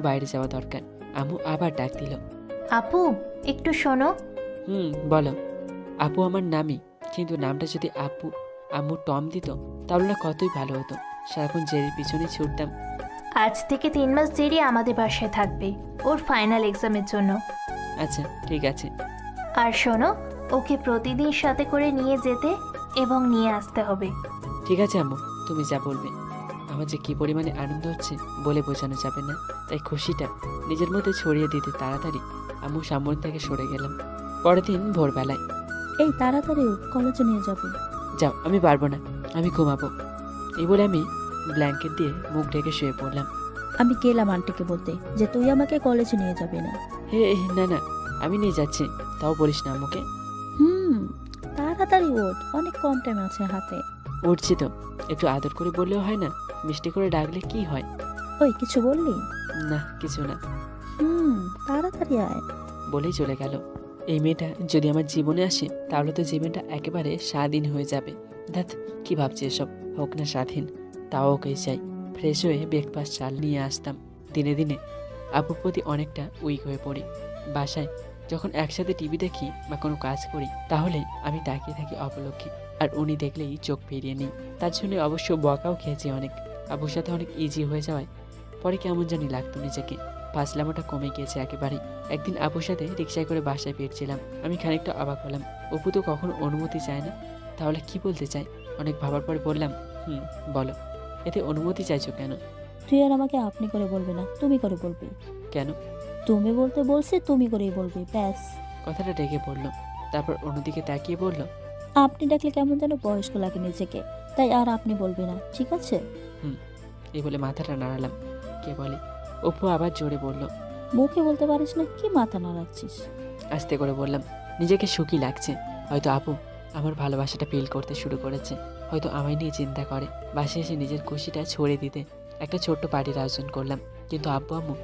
একটু বাইরে যাওয়া দরকার। আম্মু আবার ডাক দিল। আপু একটু শোনো। হুম বলো। আপু আমার নামই কিন্তু নামটা যদি আপু আম্মু টম দিত তাহলে না কতই ভালো হতো। সারাক্ষণ জেরির পিছনে ছুটতাম। আজ থেকে তিন মাস দেরি আমাদের বাসায় থাকবে ওর ফাইনাল এক্সামের জন্য। আচ্ছা ঠিক আছে। আর শোনো ওকে প্রতিদিন সাথে করে নিয়ে যেতে এবং নিয়ে আসতে হবে। ঠিক আছে আম্মু তুমি যা বলবে। আমার যে কি পরিমাণে আনন্দ হচ্ছে বলে বোঝানো যাবে না। তাই খুশিটা নিজের মধ্যে ছড়িয়ে দিতে তাড়াতাড়ি আম্মু সামনে থেকে সরে গেলাম। পরের দিন ভোরবেলায়। এই তাড়াতাড়ি কলেজে নিয়ে যাবে। যাও আমি পারব না আমি ঘুমাবো। এই বলে আমি ব্ল্যাঙ্কেট দিয়ে মুখ ঢেকে শুয়ে পড়লাম। আমি গেলাম আন্টিকে বলতে যে তুই আমাকে কলেজে নিয়ে যাবি না। হে না না আমি নিয়ে যাচ্ছি তাও বলিস না আম্মুকে। হুম তাড়াতাড়ি ওঠ অনেক কম টাইম আছে হাতে। উঠছি তো একটু আদর করে বললেও হয় না? মিষ্টি করে ডাকলে কি হয়? ওই কিছু বললি? না কিছু না। হুম তাড়াতাড়ি আয়। বলেই চলে গেল। এই মেয়েটা যদি আমার জীবনে আসে তাহলে তো জীবনটা একেবারে স্বাধীন হয়ে যাবে। ধ্যাত কি ভাবছি এসব? হোক না স্বাধীন তাও ওকেই চাই। ফ্রেশ হয়ে ব্রেকফাস্ট চাল নিয়ে আসতাম। দিনে দিনে আপুর প্রতি অনেকটা উইক হয়ে পড়ি। বাসায় যখন একসাথে টিভি দেখি বা কোনো কাজ করি তাহলে আমি তাকিয়ে থাকি অপলক্ষে। আর উনি দেখলেই চোখ ফিরিয়ে নিই। তার জন্য অবশ্য বকাও খেয়েছি অনেক। আবুর সাথে অনেক ইজি হয়ে যাওয়ায় পরে কেমন জানি লাগতো নিজেকে। ফাসলামোটা কমে গিয়েছে একেবারে একদিন আপুর সাথে রিক্সায় করে বাসায় ফিরছিলাম। আমি খানিকটা অবাক হলাম। অপু তো কখনো অনুমতি চায় না। তাহলে কি বলতে চাই অনেক ভাবার পরে বললাম হুম বলো। এতে অনুমতি চাইছো কেন? তুই আর আমাকে আপনি করে বলবে না তুমি করে বলবে। কেন? তুমি বলতে বলছে তুমি করেই বলবে ব্যাস। কথাটা ডেকে পড়ল তারপর অন্যদিকে তাকিয়ে বলল আপনি ডাকলে কেমন যেন বয়স্ক লাগে নিজেকে। তাই আর আপনি বলবে না ঠিক আছে? এই বলে মাথাটা নাড়ালাম। কে বলে? অপু আবার জোরে বলল মুখে বলতে পারিস না কি মাথা না রাখছিস আস্তে করে বললাম নিজেকে সুখী লাগছে। হয়তো আপু আমার ভালোবাসাটা ফিল করতে শুরু করেছে। হয়তো আমায় নিয়ে চিন্তা করে। বাসে এসে নিজের খুশিটা ছড়িয়ে দিতে একটা ছোট্ট পার্টির আয়োজন করলাম। কিন্তু আব্বু আম্মু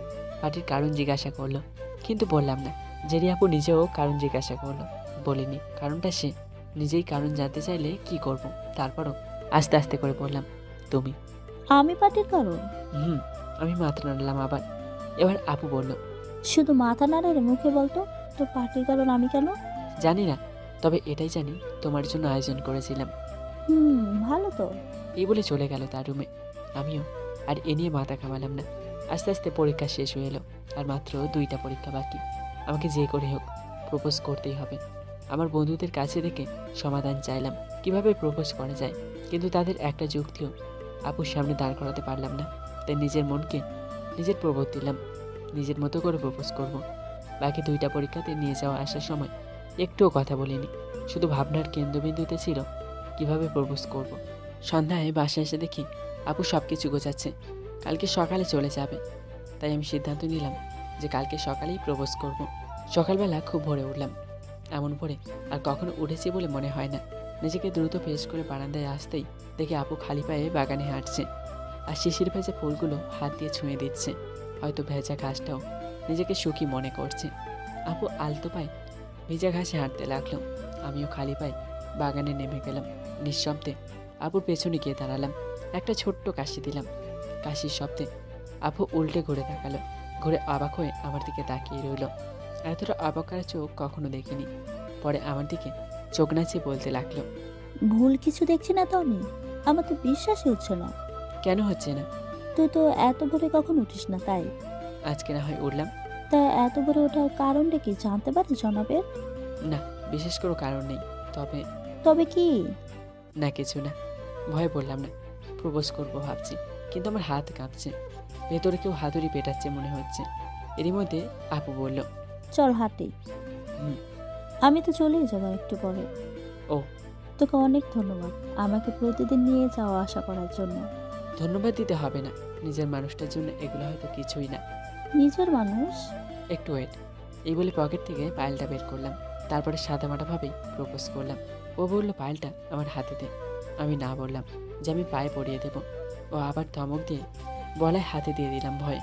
পার্টির কারণ জিজ্ঞাসা করল। কিন্তু বললাম না জেরি আপু নিজেও কারণ জিজ্ঞাসা করল। বলিনি কারণটা সে। নিজেই কারণ জানতে চাইলে কি করব? তারপরও আস্তে আস্তে করে বললাম তুমি আমি পার্টির কারণ। হুম আমি মাথা নাড়লাম আবার। এবার আপু বলল শুধু মাথা নাড়ে মুখে বলতো তোর পার্টির কারণ আমি কেন? জানি না তবে এটাই জানি তোমার জন্য আয়োজন করেছিলাম। হুম ভালো তো। এই বলে চলে গেল তার রুমে। আমিও আর এ নিয়ে মাথা কামালাম না। আস্তে আস্তে পরীক্ষা শেষ হয়ে এলো আর মাত্র দুইটা পরীক্ষা বাকি। আমাকে যে করে হোক প্রপোজ করতেই হবে। আমার বন্ধুদের কাছে থেকে সমাধান চাইলাম কীভাবে প্রপোজ করা যায়। কিন্তু তাদের একটা যুক্তিও আপুর সামনে দাঁড় করাতে পারলাম না। তাই নিজের মনকে নিজের প্রবোধ দিলাম। নিজের মতো করে প্রপোজ করব। বাকি দুইটা পরীক্ষাতে নিয়ে যাওয়া আসার সময় একটুও কথা বলিনি। শুধু ভাবনার কেন্দ্রবিন্দুতে ছিল, কীভাবে প্রপোজ করব। সন্ধ্যায় বাসায় এসে দেখি আপু সব কিছু গোছাচ্ছে। কালকে সকালে চলে যাবে। তাই আমি সিদ্ধান্ত নিলাম যে কালকে সকালেই প্রপোজ করব। সকালবেলা খুব ভোরে উঠলাম। এমন ভোরে আর কখনো উঠেছি বলে মনে হয় না। নিজেকে দ্রুত ফ্রেশ করে বারান্দায় আসতেই দেখি আপু খালি পায়ে বাগানে হাঁটছে। আর শিশির ভেজা ফুলগুলো হাত দিয়ে ছুঁয়ে দিচ্ছে। হয়তো ভেজা ঘাসটাও নিজেকে সুখী মনে করছে। আপু আলতো পায়ে ভেজা ঘাসে হাঁটতে লাগল। আমিও খালি পায়ে বাগানে নেমে গেলাম। নিঃশব্দে আপুর পেছনে গিয়ে দাঁড়ালাম। একটা ছোট্ট কাশি দিলাম। কাশির শব্দে আপু উল্টে ঘুরে তাকালো। ঘুরে অবাক হয়ে আমার দিকে তাকিয়ে রইল। এতটা অবাক চোখ কখনো দেখিনি। পরে আমার দিকে চোখ নাচিয়ে বলতে লাগল ভুল কিছু দেখছি না তো আমি। আমার তো বিশ্বাসই হচ্ছে না। কেন হচ্ছে না? তুই তো এত ভোরে কখন উঠিস না তাই? আজকে না হয় উঠলাম। তা এত ভোরে ওঠার কারণটা কি জানতে পারি জনাবের? না বিশেষ কোনো কারণ নেই। তবে তবে কি? না কিছু না। ভয় বললাম না। প্রপোজ করব ভাবছি। কিন্তু আমার হাত কাঁপছে। ভেতরে কেউ হাতুড়ি পেটাচ্ছে মনে হচ্ছে। এরই মধ্যে আপু বলল চল হাঁটি। হুম। আমি তো চলেই যাব একটু পরে। ও। তোকে অনেক ধন্যবাদ আমাকে প্রতিদিন নিয়ে যাওয়া আশা করার জন্য। ধন্যবাদ দিতে হবে না নিজের মানুষটার জন্য এগুলো হয়তো কিছুই না। নিজের মানুষ? একটু ওয়েট এই বলে পকেট থেকে পায়েলটা বের করলাম তারপরে সাদামাটাভাবেই প্রপোজ করলাম। ও বলল পায়েলটা আমার হাতে দে। আমি না বললাম যে আমি পায়ে পরিয়ে দেব। ও আবার ধমক দিয়ে বলায় হাতে দিয়ে দিলাম ভয়ে।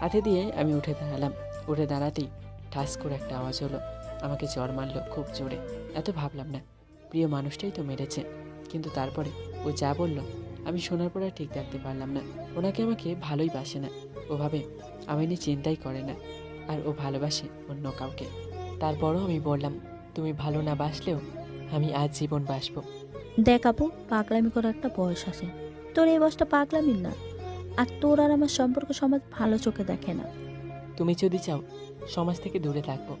হাতে দিয়ে আমি উঠে দাঁড়ালাম। উঠে দাঁড়াতেই ঠাস করে একটা আওয়াজ হলো। আমাকে জ্বর মারলো খুব জোরে। এত ভাবলাম না। প্রিয় মানুষটাই তো মেরেছে। কিন্তু তারপরে ও যা বলল আমি শোনার পর আর ঠিক থাকতে পারলাম না। ওনাকে আমাকে ভালোই বাসে না। ওভাবে আমি নিয়ে চিন্তাই করে না। আর ও ভালোবাসে অন্য কাউকে। তারপরও আমি বললাম তুমি ভালো না বাসলেও আমি আজ জীবন বাসবো। দেখ আপু পাগলামি করার একটা বয়স আছে। তোর এই বয়সটা পাগলামির না। আর তোর আর আমার সম্পর্ক সমাজ ভালো চোখে দেখে না। তুমি যদি চাও সমাজ থেকে দূরে থাকব।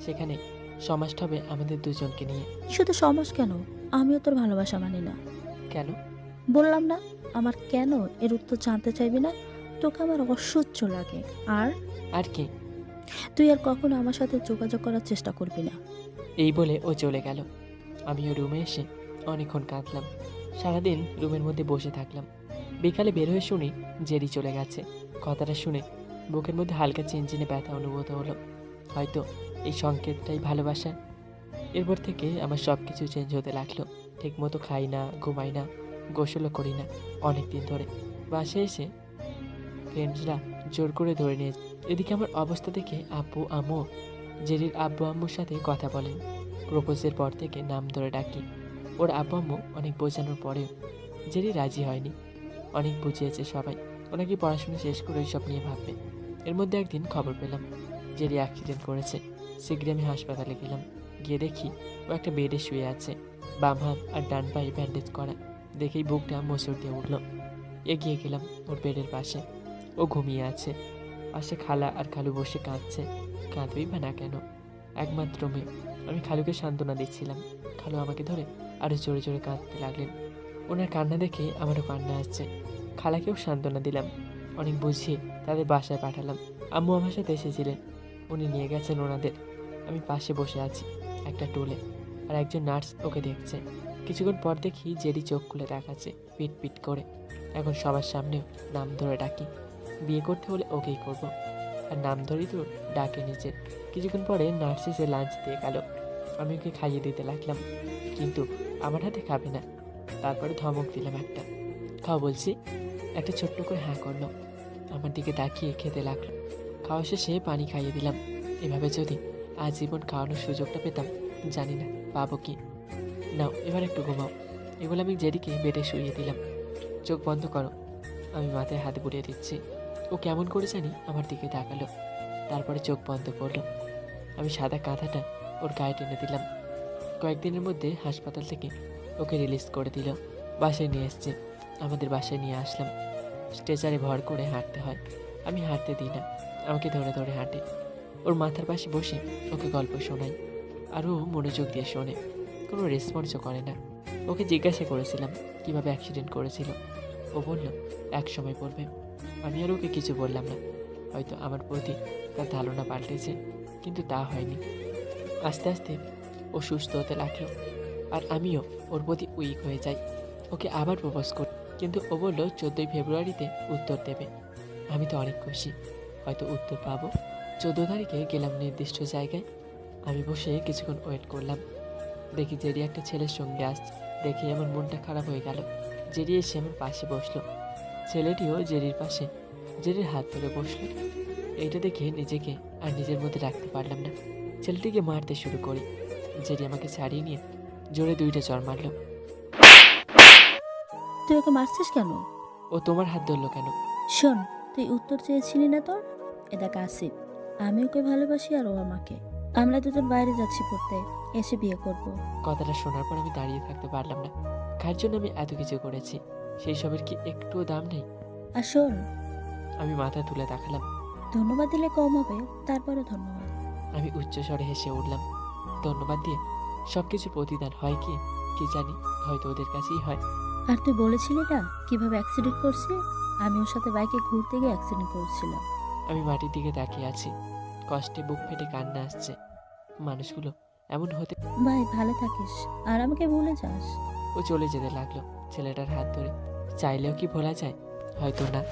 সেখানে সমাজটা হবে আমাদের দুজনকে নিয়ে। শুধু সমাজ কেন? আমিও তোর ভালোবাসা মানি না। কেন? বললাম না আমার কেন এর উত্তর জানতে চাইবি না? তোকে আমার অসহ্য লাগে। আর? আর কি? তুই আর কখনো আমার সাথে যোগাযোগ করার চেষ্টা করবি না। এই বলে ও চলে গেল। আমিও রুমে এসে অনেকক্ষণ কাঁদলাম। সারাদিন রুমের মধ্যে বসে থাকলাম। বিকালে বের হয়ে শুনি জেরি চলে গেছে। কথাটা শুনে বুকের মধ্যে হালকা চিনচিনে ব্যথা অনুভূত হলো। হয়তো এই সংকেতটাই ভালোবাসা। এরপর থেকে আমার সব কিছু চেঞ্জ হতে লাগল। ঠিকমতো খাই না, ঘুমাই না, গোসলও করি না অনেক দিন ধরে। বাসায় এসে ফ্রেন্ডসরা জোর করে ধরে নিয়ে এদিকে আমার অবস্থা দেখে আব্বু আম্মু, জেরির আব্বু, আম্মুর সাথে কথা বলেন। প্রপোজের পর থেকে নাম ধরে ডাকি। ওর আব্বু, আম্মু অনেক বোঝানোর পরেও জেরি রাজি হয়নি। অনেক বুঝিয়েছে সবাই। ওনাকে পড়াশোনা শেষ করে সব নিয়ে ভাববে। এর মধ্যে একদিন খবর পেলাম, জেরি অ্যাক্সিডেন্ট করেছে। শীঘ্রই আমি হাসপাতালে গেলাম। গিয়ে দেখি ও একটা বেডে শুয়ে আছে। বাম হাত আর ডান পায়ে ব্যান্ডেজ করা। দেখেই বুকটা মোচড় দিয়ে উঠল। এগিয়ে গেলাম ওর বেডের পাশে। ও ঘুমিয়ে আছে। পাশে খালা আর খালু বসে কাঁদছে। কাঁদবেই বা না কেন? একমাত্র মেয়ে। আমি খালুকে সান্ত্বনা দিচ্ছিলাম। খালু আমাকে ধরে আরও জোরে জোরে কাঁদতে লাগলেন। ওনার কান্না দেখে আমারও কান্না আসছে। খালাকেও সান্ত্বনা দিলাম। অনেক বুঝিয়ে তাদের বাসায় পাঠালাম। আম্মু আমার সাথে এসেছিলেন। উনি নিয়ে গেছেন ওনাদের। আমি পাশে বসে আছি, একটা টোলে, আর একজন নার্স ওকে দেখছে। কিছুক্ষণ পর দেখি জেরি চোখ খুলে দেখাচ্ছে, পিট পিট করে। এখন সবার সামনেও নাম ধরে ডাকি। বিয়ে করতে হলে ওকেই করব। আর নাম ধরেই তো ডাকে নিচে কিছুক্ষণ পরে নার্স এসে লাঞ্চ দিয়ে গেল। আমি ওকে খাইয়ে দিতে লাগলাম, কিন্তু আমার হাতে খাবে না। তারপরে ধমক দিলাম একটা। খাও বলছি, একটা ছোট্ট করে হ্যাঁ করল। আমার দিকে তাকিয়ে খেতে লাগল। খাওয়া শেষে পানি খাইয়ে দিলাম। এভাবে যদি আজীবন খাওয়ানোর সুযোগটা পেতাম, জানি না, পাবো কি? নাও, এবার একটু ঘুমাও। এগুলো আমি জেরিকে বেডে শুইয়ে দিলাম। চোখ বন্ধ করো। আমি মাথায় হাত বুলিয়ে দিচ্ছি। ও কেমন করে জানি আমার দিকে তাকালো। তারপরে চোখ বন্ধ করল। আমি সাদা কাঁথাটা ওর গায়ে টেনে দিলাম। কয়েকদিনের মধ্যে হাসপাতাল থেকে ওকে রিলিজ করে দিল। বাসায় নিয়ে এসছে। আমাদের বাসায় নিয়ে আসলাম। স্ট্রেচারে ভর করে হাঁটতে হয়। আমি হাঁটতে দিই না। আমাকে ধরে ধরে হাঁটে। ওর মাথার পাশে বসে ওকে গল্প শোনাই। আর ও মনোযোগ দিয়ে শোনে। কোনো রেসপন্সও করে না। ওকে জিজ্ঞাসা করেছিলাম কীভাবে অ্যাক্সিডেন্ট করেছিল। ও বলল, এক সময় পড়বে। আমি আর ওকে কিছু বললাম না। হয়তো আমার প্রতি তার ধারণা পাল্টেছে, কিন্তু তা হয়নি। আস্তে আস্তে ও সুস্থ হতে লাগল। আর আমিও ওর প্রতি উইক হয়ে যাই। ওকে আবার প্রপোজ করি। কিন্তু ও বলল, চোদ্দোই ফেব্রুয়ারিতে উত্তর দেবে। আমি তো অনেক খুশি। হয়তো উত্তর পাবো। চোদ্দ তারিখে গেলাম নির্দিষ্ট জায়গায়। আমি বসে কিছুক্ষণ ওয়েট করলাম। দেখি জেরি একটা ছেলের সঙ্গে আসছে। দেখি আমার মনটা খারাপ হয়ে গেল। জেরি এসে আমার পাশে বসল। ছেলেটিও জেরির পাশে। জেরির হাত ধরে বসল। এইটা দেখে নিজেকে আর নিজের মধ্যে রাখতে পারলাম না। ছেলেটিকে মারতে শুরু করি। জেরি আমাকে ছাড়িয়ে নিয়ে জোরে দুইটা চর মারলো। তুই ওকে মারছিস কেন? ও তোমার হাত ধরলো কেন? শোন তুই উত্তর চেয়েছিলি না তোর? এ দেখ আসিফ আমি ওকে ভালোবাসি আর ও আমাকে। আমরা দুজন বাইরে যাচ্ছি পড়তে। এসে বিয়ে করব। কথাটা শোনার পর আমি দাঁড়িয়ে থাকতে পারলাম না। কার জন্য আমি এত কিছু করেছি? সেই সবের কি একটুও দাম নেই? আর শোন। আমি মাথা তুলে দেখালাম। ধন্যবাদ দিলে কম হবে তারপরে ধন্যবাদ। আমি উচ্চস্বরে হেসে উঠলাম। ধন্যবাদ দিয়ে সবকিছু প্রতিদান হয় কি কি জানি হয়তো ওদের কাছেই হয়। আর তুই বলেছিলি না কীভাবে অ্যাক্সিডেন্ট করছে? আমি ওর সাথে বাইকে ঘুরতে গিয়ে অ্যাক্সিডেন্ট করেছিলাম। আমি মাটির দিকে তাকিয়ে আছি। কষ্টে বুক ফেটে কান্না আসছে। মানুষগুলো এমন হতে ভাই ভালো থাকিস। আর আমাকে ভুলে যাস। ও চলে যেতে লাগল। ছেলেটার হাত ধরে। চাইলেও কি ভোলা যায়? হয়তো না।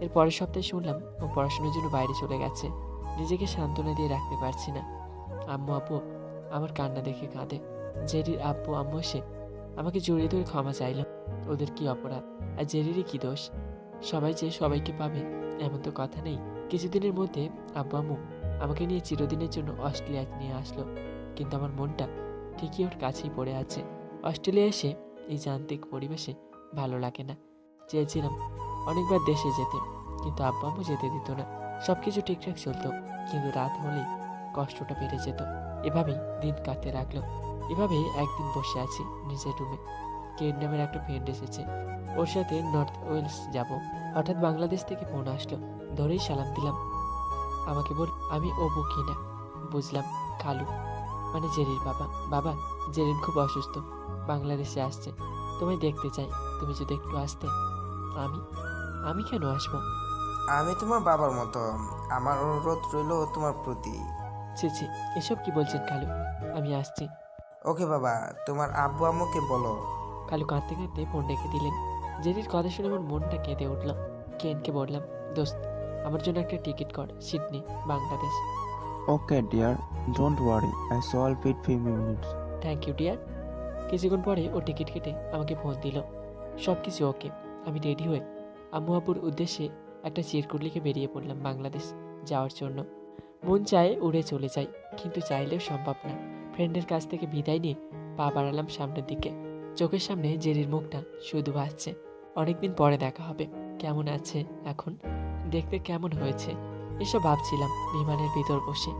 এর পরের সপ্তাহে শুনলাম ও পড়াশোনার জন্য বাইরে চলে গেছে। নিজেকে সান্ত্বনা দিয়ে রাখতে পারছি না। আম্মু আব্বু আমার কান্না দেখে কাঁদে। জেরির আব্বু আম্মু এসে আমাকে জড়িয়ে ধরে ক্ষমা চাইলাম ওদের কি অপরাধ? আর জেরিরই কি দোষ? সবাই যে সবাইকে পাবে এমন তো কথা নেই। কিছুদিনের মধ্যে আব্বু আম্মু আমাকে নিয়ে চিরদিনের জন্য অস্ট্রেলিয়া নিয়ে আসলো, কিন্তু আমার মনটা ঠিকই ওর কাছেই পড়ে আছে। অস্ট্রেলিয়া এসে এই যান্ত্রিক পরিবেশে ভালো লাগে না। চেয়েছিলাম অনেকবার দেশে যেতে, কিন্তু আব্বা আম্মু যেতে দিত না। সব কিছু ঠিকঠাক চলতো, কিন্তু রাত হলেই কষ্টটা বেড়ে যেত। এভাবেই দিন কাটতে রাখল এভাবেই একদিন বসে আছি নিজের রুমে। কেন নামের একটা ফ্রেন্ড এসেছে। ওর সাথে নর্থ ওয়েলস যাব। হঠাৎ বাংলাদেশ থেকে ফোন আসলো। ধরেই সালাম দিলাম। আমাকে বল আমি অবু কিনা বুঝলাম কালু মানে জেরির বাবা। বাবা জেরিন খুব অসুস্থ বাংলাদেশে আসছে। তোমায় দেখতে চাই তুমি যদি একটু আসতে। আমি? আমি কেন আসব? আমি তোমার বাবার মতো আমার অনুরোধ রইল তোমার প্রতি। ছি ছি এসব কি বলছেন কালু? আমি আসছি। ওকে বাবা তোমার আব্বু আম্মুকে বলো। কালু কাঁদতে কাঁদতে ফোন রেখে দিলেন। জেরির কথা শুনে আমার মনটা কেঁদে উঠল। কেনকে বললাম দোস্ত আমার জন্য একটা টিকিট কর Sydney Bangladesh. Okay dear Don't worry. I solve it few minutes. Thank you dear কিছুক্ষণ পরে ও টিকিট কেটে আমাকে ফোন দিল। সব কিছু ওকে আমি রেডি হয়ে আম্মু আব্বুর উদ্দেশ্যে একটা চিরকুট লিখে বেরিয়ে পড়লাম বাংলাদেশ যাওয়ার জন্য। মন চায় উড়ে চলে যাই কিন্তু চাইলেও সম্ভব না। ফ্রেন্ডের কাছ থেকে বিদায় নিয়ে পা বাড়ালাম সামনের দিকে। চোখের সামনে জেরির মুখটা শুধু ভাসছে। অনেকদিন পরে দেখা হবে। কেমন আছে এখন? দেখতে কেমন হয়েছে? এসব ভাবছিলাম, বিমানের ভিতর বসে।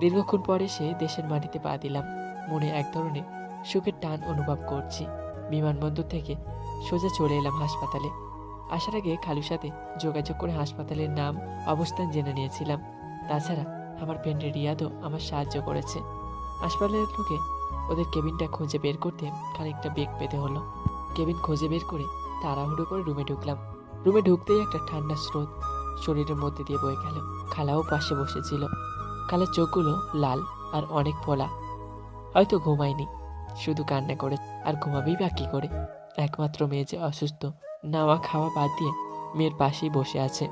দীর্ঘক্ষণ পরে সে দেশের মাটিতে পা দিলাম। মনে এক ধরনের সুখের টান অনুভব করছি। বিমানবন্দর থেকে সোজা চলে এলাম হাসপাতালে। আসার আগে খালুর সাথে যোগাযোগ করে হাসপাতালের নাম, অবস্থান জেনে নিয়েছিলাম। তাছাড়া আমার ফ্রেন্ড রিয়াদও আমার সাহায্য করেছে। হাসপাতালের লোকে ওদের কেবিনটা খুঁজে বের করতে খানিকটা বেগ পেতে হলো। কেবিন খুঁজে বের করে তাড়াহুড়ো করে রুমে ঢুকলাম। রুমে ঢুকতেই একটা ঠান্ডা স্রোত শরীরের মধ্যে দিয়ে বয়ে গেল। খালাও পাশে বসেছিল। খালার চোখগুলো লাল আর অনেক ফোলা হয়তো ঘুমায়নি। শুধু কান্না করে আর ঘুমাবেই বা কী করে? একমাত্র মেয়ে যে অসুস্থ। নাওয়া খাওয়া বাদ দিয়ে মেয়ের পাশেই বসে আছে।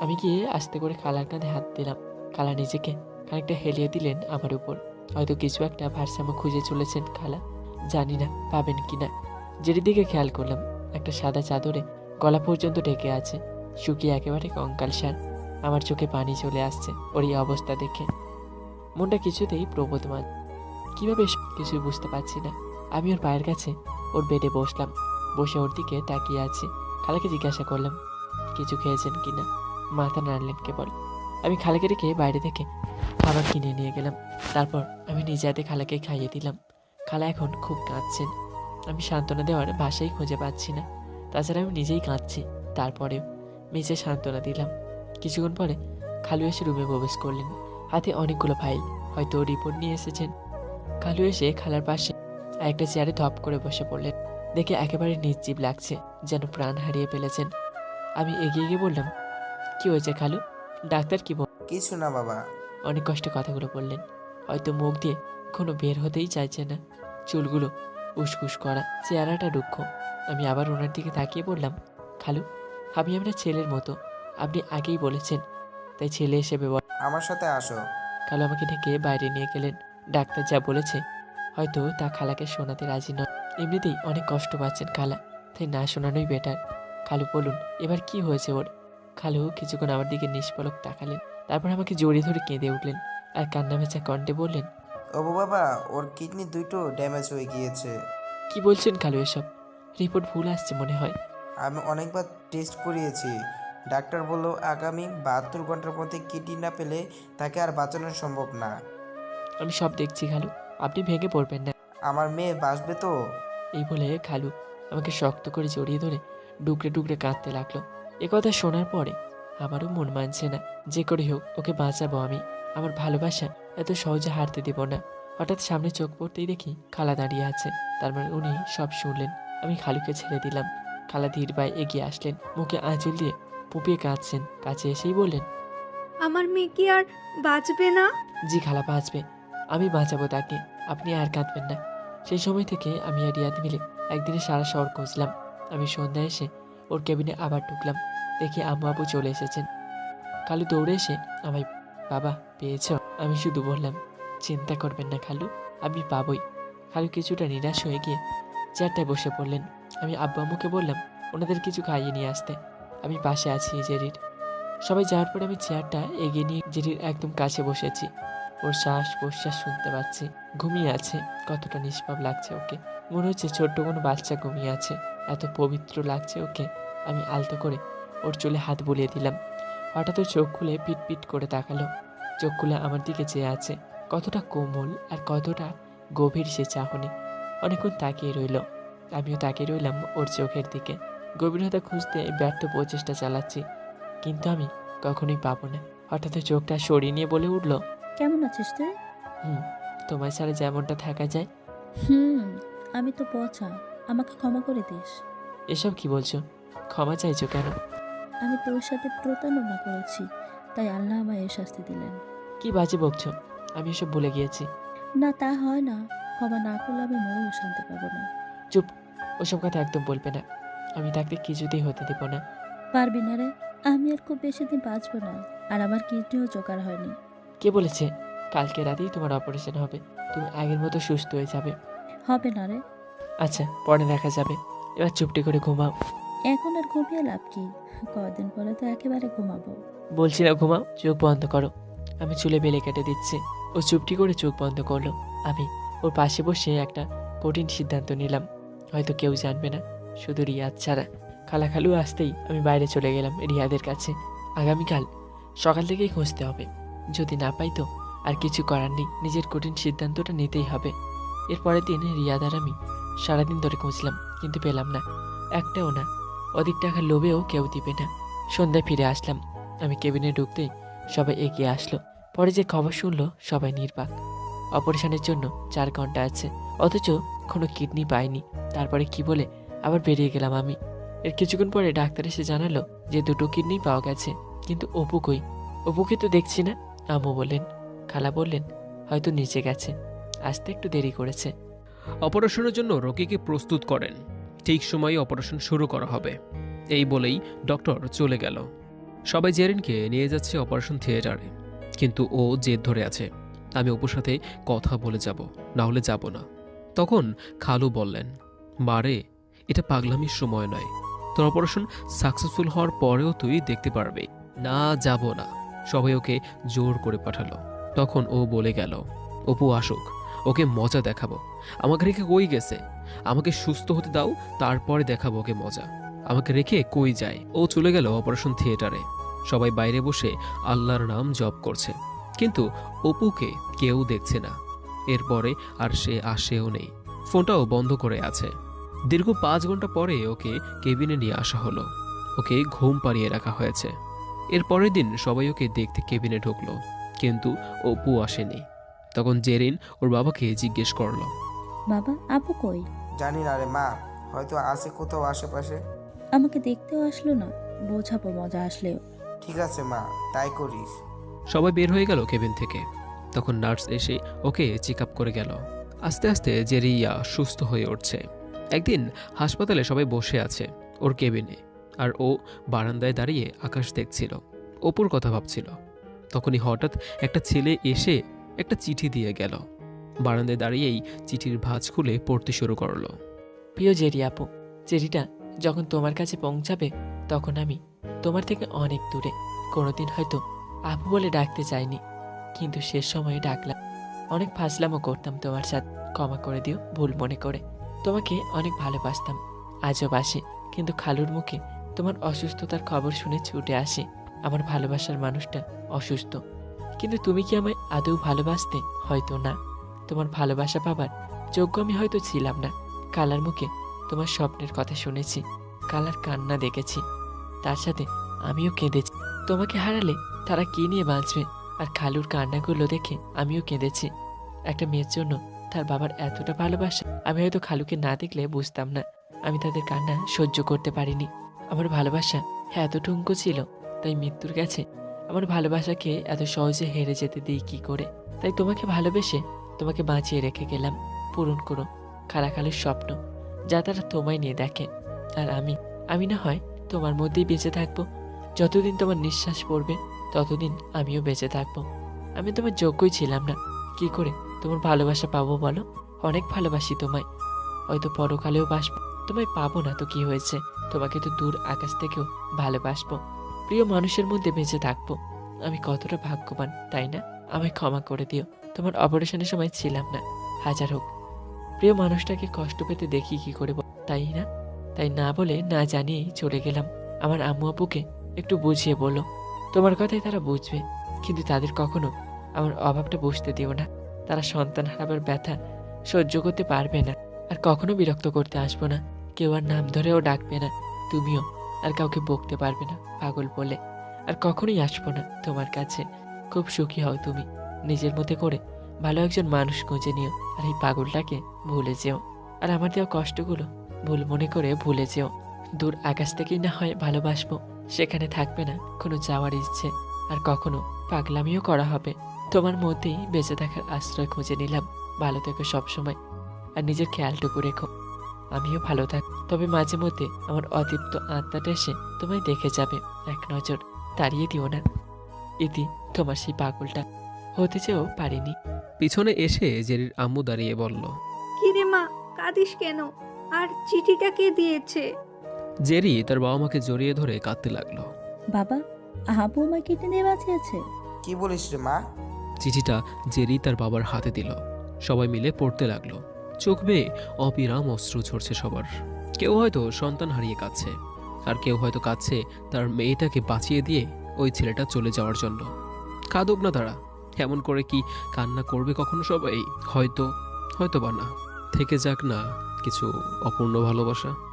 আমি গিয়ে আস্তে করে খালার কাঁধে হাত দিলাম। খালা নিজেকে খানিকটা হেলিয়ে দিলেন আমার উপর। হয়তো কিছু একটা ভারসাম্য খুঁজে চলেছেন খালা। জানি না, পাবেন কি না যেটির দিকে খেয়াল করলাম। একটা সাদা চাদরে গলা পর্যন্ত ঢেকে আছে। শুকিয়ে একেবারে কঙ্কাল সার আমার চোখে পানি চলে আসছে, ওর এই অবস্থা দেখে। মনটা কিছুতেই প্রবোধমান কীভাবে কিছু বুঝতে পারছি না। আমি ওর পায়ের কাছে, ওর বেডে বসলাম। বসে ওর দিকে তাকিয়ে আছি। খালাকে জিজ্ঞাসা করলাম, কিছু খেয়েছেন কি না? মাথা নাড়লেন কেবল। আমি খালাকে রেখে বাইরে থেকে খাবার কিনে নিয়ে গেলাম। তারপর আমি নিজে হাতে খালাকে খাইয়ে দিলাম। খালা এখন খুব কাঁদছেন। আমি সান্ত্বনা দেওয়ার ভাষাই খুঁজে পাচ্ছি না। তাছাড়া আমি নিজেই কাঁদছি। তারপরেও মেঝে সান্ত্বনা দিলাম। কিছুক্ষণ পরে খালু এসে রুমে প্রবেশ করলেন। হাতে অনেকগুলো ফাইল হয়তো রিপোর্ট নিয়ে এসেছেন। কালু এসে খালার পাশে একটা চেয়ারে ধপ করে বসে পড়লেন। দেখে একেবারে নির্জীব লাগছে যেন প্রাণ হারিয়ে ফেলেছেন। আমি এগিয়ে গিয়ে বললাম কি হয়েছে খালু? ডাক্তার কি বল কিছু না বাবা। অনেক কষ্টে কথাগুলো বললেন। হয়তো মুখ দিয়ে কোনো বের হতেই চাইছে না। চুলগুলো উসকুস করা চেহারাটা রুক্ষ। আমি আবার ওনার দিকে তাকিয়ে বললাম খালু আমি আপনার ছেলের মতো। আপনি আগেই বলেছেন তাই ছেলে হিসেবে বল। আমার সাথে আসো। খালু আমাকে ডেকে বাইরে নিয়ে গেলেন। ডাক্তার যা বলেছে হয়তো তা খালাকে শোনাতে রাজি নয়। এমনিতেই অনেক কষ্ট পাচ্ছেন খালা তাই না শোনানোই বেটার খালু বলুন এবার কি হয়েছে ওর? খালু কিছুক্ষণ আমার দিকে নিষ্পলক তাকালেন তারপর আমাকে জড়িয়ে ধরে কেঁদে উঠলেন। আর কান্না ভেজা কণ্ঠে বললেন ওবু বাবা ওর কিডনি দুটো ড্যামেজ হয়ে গিয়েছে। কি বলছেন খালু এসব? রিপোর্ট ভুল আসছে মনে হয়। আমি অনেকবার টেস্ট করিয়েছি। ডাক্তার বলল আগামী বাহাত্তর ঘণ্টার মধ্যে কিডনি না পেলে তাকে আর বাঁচানো সম্ভব না। আমি সব দেখছি খালু। আপনি ভেঙে পড়বেন না। আমার মেয়ে বাঁচবে তো? এই বলে খালু আমাকে শক্ত করে জড়িয়ে ধরে ডুকরে ডুকরে কাঁদতে লাগল। এ কথা শোনার পরে আমারও মন মানছে না। যে করে হোক ওকে বাঁচাবো আমি। আমার ভালোবাসা এত সহজে হারতে দেব না। হঠাৎ সামনে চোখ পড়তেই দেখি খালা দাঁড়িয়ে আছে। তার মানে উনি সব শুনলেন। আমি খালুকে ছেড়ে দিলাম। খালা ধীর পায়ে এগিয়ে আসলেন মুখে আঁচল দিয়ে পুপিয়ে কাঁদছেন কাছে এসেই বললেন আমার মেয়ে কি আর বাঁচবে না? জি খালা বাঁচবে আমি বাঁচাবো তাকে আপনি আর কাঁদবেন না। সেই সময় থেকে আমি আর রিয়াদ মিলে একদিনে সারা শহর খুঁজলাম। আমি সন্ধ্যায় এসে ওর কেবিনে আবার ঢুকলাম দেখি আম্মু আবু চলে এসেছেন। কালু দৌড়ে এসে আমায় বাবা পেয়েছ? আমি শুধু বললাম চিন্তা করবেন না খালু আমি পাবই। খালু কিছুটা নিরাশ হয়ে গিয়ে চেয়ারটায় বসে পড়লেন। আমি আব্বু আম্মুকে বললাম, ওনাদের কিছু খাইয়ে নিয়ে আসতে। আমি পাশে আছি জেরির। সবাই যাওয়ার পরে আমি চেয়ারটা এগিয়ে নিয়ে জেরির একদম কাছে বসেছি ওর শ্বাস প্রশ্বাস শুনতে পাচ্ছি। ঘুমিয়ে আছে। কতটা নিষ্পাপ লাগছে ওকে। মনে হচ্ছে ছোট্ট কোনো বাচ্চা ঘুমিয়ে আছে। এত পবিত্র লাগছে ওকে। আমি আলতো করে ওর চুলে হাত বুলিয়ে দিলাম। হঠাৎ ও চোখ খুলে পিট পিট করে তাকালো। চোখ খুলে আমার দিকে চেয়ে আছে। কতটা কোমল আর কতটা গভীর সে চাহনি। অনেকক্ষণ তাকিয়ে রইল। আমিও তাকিয়ে রইলাম ওর চোখের দিকে। গভীরতা খুঁজতে ব্যর্থ প্রচেষ্টা চালাচ্ছি কিন্তু আমি কখনোই পাবো না। হঠাৎ চোখটা সরিয়ে নিয়ে বলে উঠল কেমন আছিস তুই? হুম তোমার ছাড়া যেমনটা থাকা যায়। হুম আমি তো পচা আমাকে ক্ষমা করে দিস। এসব কি বলছো? ক্ষমা চাইছো কেন? আমি তোর সাথে প্রতারণা করেছি তাই আল্লাহ আমায় এই শাস্তি দিলেন। কি বাজে বকছো? আমি এসব ভুলে গিয়েছি। না তা হয় না। ক্ষমা না করলে আমি মরেও শান্তি পাবো না। চুপ। ওসব কথা একদম বলবে না। আমি তাকে কিছুতেই হতে দেব না। পারবি না রে। আমি আর খুব বেশি দিন বাঁচবো না। আর আমার কিডনিও জোগাড় হয়নি। কে বলেছে? কালকে রাতেই তোমার অপারেশন হবে। তুমি আগের মতো সুস্থ হয়ে যাবে। হবে না রে। আচ্ছা পরে দেখা যাবে। এবার চুপটি করে ঘুমাও। এখন আর ঘুমিয়ে লাভ কি? কদিন পরে তো একেবারে ঘুমাবো। বলছি না ঘুমাও চোখ বন্ধ করো। আমি চুলে বেলে কেটে দিচ্ছি। ও চুপটি করে চোখ বন্ধ করল। আমি ওর পাশে বসে একটা কঠিন সিদ্ধান্ত নিলাম। হয়তো কেউ জানবে না, শুধু রিয়াদ ছাড়া। খালাখালু আসতেই আমি বাইরে চলে গেলাম রিয়াদের কাছে। আগামীকাল সকাল থেকেই খুঁজতে হবে। যদি না পাই তো আর কিছু করার নেই, নিজের কঠিন সিদ্ধান্তটা নিতেই হবে। এরপরের দিন রিয়াদ আর আমি সারাদিন ধরে খুঁজলাম, কিন্তু পেলাম না। একটাও না, অধিক টাকার লোভেও কেউ দিবে না। সন্ধ্যায় ফিরে আসলাম। আমি কেবিনে ঢুকতেই সবাই এগিয়ে আসলো। পরে যে খবর শুনলো সবাই নির্বাক। অপারেশনের জন্য চার ঘণ্টা আছে। অথচ কোনো কিডনি পাইনি। তারপরে কি বলে? আবার বেরিয়ে গেলাম আমি। এর কিছুক্ষণ পরে ডাক্তার এসে জানালো যে দুটো কিডনি পাওয়া গেছে। কিন্তু অপু কই? অপুকে তো দেখছি না, আম্মু বললেন। খালা বললেন, হয়তো নিচে গেছে। আসতে একটু দেরি করেছে। অপারেশনের জন্য রোগীকে প্রস্তুত করেন। ঠিক সময়ে অপারেশন শুরু করা হবে। এই বলেই ডক্টর চলে গেল। সবাই জেরিনকে নিয়ে যাচ্ছে অপারেশন থিয়েটারে। কিন্তু ও জেদ ধরে আছে। আমি অপুর সাথে কথা বলে যাব। না হলে যাব না। তখন খালু বললেন মারে এটা পাগলামির সময় নয়। তোর অপারেশন সাকসেসফুল হওয়ার পরেও তুই দেখতে পারবে। না যাব না। সবাই ওকে জোর করে পাঠালো। তখন ও বলে গেল, অপু, আসুক, ওকে মজা দেখাবো। আমাকে রেখে কই গেছে? আমাকে সুস্থ হতে দাও, তারপরে দেখাবো ওকে মজা। আমাকে রেখে কই যায়? ও চলে গেল অপারেশন থিয়েটারে। সবাই বাইরে বসে আল্লাহর নাম জপ করছে। কিন্তু অপুকে কেউ দেখছে না। এরপরে আর সে আসেও নেই। ফোনটাও বন্ধ করে আছে। দীর্ঘ পাঁচ ঘণ্টা পরে ওকে কেবিনে নিয়ে আসা হলো। ওকে ঘুম পাড়িয়ে রাখা হয়েছে। এর পরের দিন সবাই ওকে দেখতে কেবিনে ঢুকলো। কিন্তু অপু আসেনি। তখন জেরিন ওর বাবাকে জিজ্ঞেস করল। বাবা আপু কই? জানি না রে মা হয়তো আছে কোথাও আশেপাশে। আমাকে দেখতেও আসলো না। বোঝাবো মজা আসলেও। ঠিক আছে মা তাই করিস। সবাই বের হয়ে গেল কেবিন থেকে। তখন নার্স এসে ওকে চেক করে গেল। আস্তে আস্তে জেরিয়া সুস্থ হয়ে উঠছে। একদিন হাসপাতালে সবাই বসে আছে, ওর কেবিনে। আর ও বারান্দায় দাঁড়িয়ে আকাশ দেখছিল, অপুর কথা ভাবছিল। তখনই হঠাৎ একটা ছেলে এসে একটা চিঠি দিয়ে গেল। বারান্দায় দাঁড়িয়েই চিঠির ভাঁজ খুলে পড়তে শুরু করল। প্রিয় জেরি আপু, জেরিটা যখন তোমার কাছে পৌঁছাবে, তখন আমি তোমার থেকে অনেক দূরে। কোনোদিন হয়তো আপু বলে ডাকতে চাইনি। কিন্তু শেষ সময়ে ডাকলাম। অনেক ফাসলামও করতাম তোমার সাথে। ক্ষমা করে দিও, ভুল মনে করে। তোমাকে অনেক ভালোবাসতাম। আজও বাসি। কিন্তু খালুর মুখে তোমার অসুস্থতার খবর শুনে ছুটে আসে আমার ভালোবাসার মানুষটা অসুস্থ। কিন্তু তুমি কি আমায় আদৌ ভালোবাসতে? হয়তো না। তোমার ভালোবাসা পাবার যোগ্য আমি হয়তো ছিলাম না। কালার মুখে তোমার স্বপ্নের কথা শুনেছি। কালার কান্না দেখেছি। তার সাথে আমিও কেঁদেছি। তোমাকে হারালে তারা কি নিয়ে বাঁচবে? আর খালুর কান্নাগুলো দেখে আমিও কেঁদেছি। একটা মেয়ের জন্য তার বাবার এতটা ভালোবাসা, আমি হয়তো খালুকে না দেখলে বুঝতাম না। আমি তাদের কান্না সহ্য করতে পারিনি। আমার ভালোবাসা হ্যাঁ এতটুকু ছিল, তাই মৃত্যুর কাছে আমার ভালোবাসাকে এত সহজে হেরে যেতে দিই কি করে? তাই তোমাকে ভালোবেসে তোমাকে বাঁচিয়ে রেখে গেলাম, পূরণ করো, খালা খালাখালির স্বপ্ন, যা তারা তোমায় নিয়ে দেখে। আর আমি আমি না হয় তোমার মধ্যেই বেঁচে থাকব, যতদিন তোমার নিঃশ্বাস পড়বে ততদিন আমিও বেঁচে থাকব। আমি তোমার যোগ্যই ছিলাম না। কি করে তোমার ভালোবাসা পাবো বলো? অনেক ভালোবাসি তোমায়। হয়তো পরকালেও বাসবো। তোমায় পাবো না তো কি হয়েছে? তোমাকে তো দূর আকাশ থেকেও ভালোবাসবো। প্রিয় মানুষের মধ্যে বেঁচে থাকব। আমি কতটা ভাগ্যবান, তাই না? আমায় ক্ষমা করে দিও। তোমার অপারেশনের সময় ছিলাম না। হাজার হোক। প্রিয় মানুষটাকে কষ্ট পেতে দেখি কি করে তাই না? তাই না বলে না জানিয়েই চলে গেলাম। আমার আম্মু আপুকে একটু বুঝিয়ে বলো। তোমার কথাই তারা বুঝবে, কিন্তু তাদের কখনো আমার অভাবটা বুঝতে দিও না। তারা সন্তান হারাবার ব্যথা সহ্য করতে পারবে না, আর কখনো বিরক্ত করতে আসব না। কেউ আর নাম ধরেও ডাকবে না, তুমিও, আর কাউকে বকতে পারবে না, পাগল বলে। আর কখনোই আসব না তোমার কাছে। খুব সুখী হও তুমি, নিজের মধ্যে করে ভালো একজন মানুষ খুঁজে নিও, আর এই পাগলটাকে ভুলে যেও। আর আমার দেওয়া কষ্টগুলো ভুল মনে করে ভুলে যেও। দূর আকাশ থেকেই না হয় ভালোবাসবো সেখানে থাকবে না কোনো যাওয়ার ইচ্ছে আর কখনো পাগলামিও করা হবে। তোমার মধ্যেই বেঁচে থাকার আশ্রয় খুঁজে নিলাম ভালো থেকো সবসময়। আর নিজের খেয়ালটুকু রেখো। আমিও ভালো থাক তবে মাঝে মধ্যে আমার অতৃপ্ত আত্মাটা এসে তোমায় দেখে যাবে এক নজর তাড়িয়ে দিও না। ইতি তোমার সেই পাগলটা হতে চেয়েও পারিনি। পিছনে এসে জেরির আম্মু দাঁড়িয়ে বলল কিরে মা কাঁদিস কেন? আর চিঠিটা কে দিয়েছে? জেরি তার বাবা মাকে জড়িয়ে ধরে কাঁদতে লাগল। বাবা আবু আমায় কেটে দিয়ে বাঁচিয়েছে। কি বলিস রে মা? চিঠিটা জেরি তার বাবার হাতে দিল। সবাই মিলে পড়তে লাগল। চোখ বেয়ে অবিরাম অশ্রু ঝরছে সবার। কেউ হয়তো সন্তান হারিয়ে কাঁদছে আর কেউ হয়তো কাঁদছে তার মেয়েটাকে বাঁচিয়ে দিয়ে ওই ছেলেটা চলে যাওয়ার জন্য। কাঁদুক না তারা এমন করে কি কান্না করবে কখনো সবাই? হয়তো হয়তো বা না। থেকে যাক না কিছু অপূর্ণ ভালোবাসা।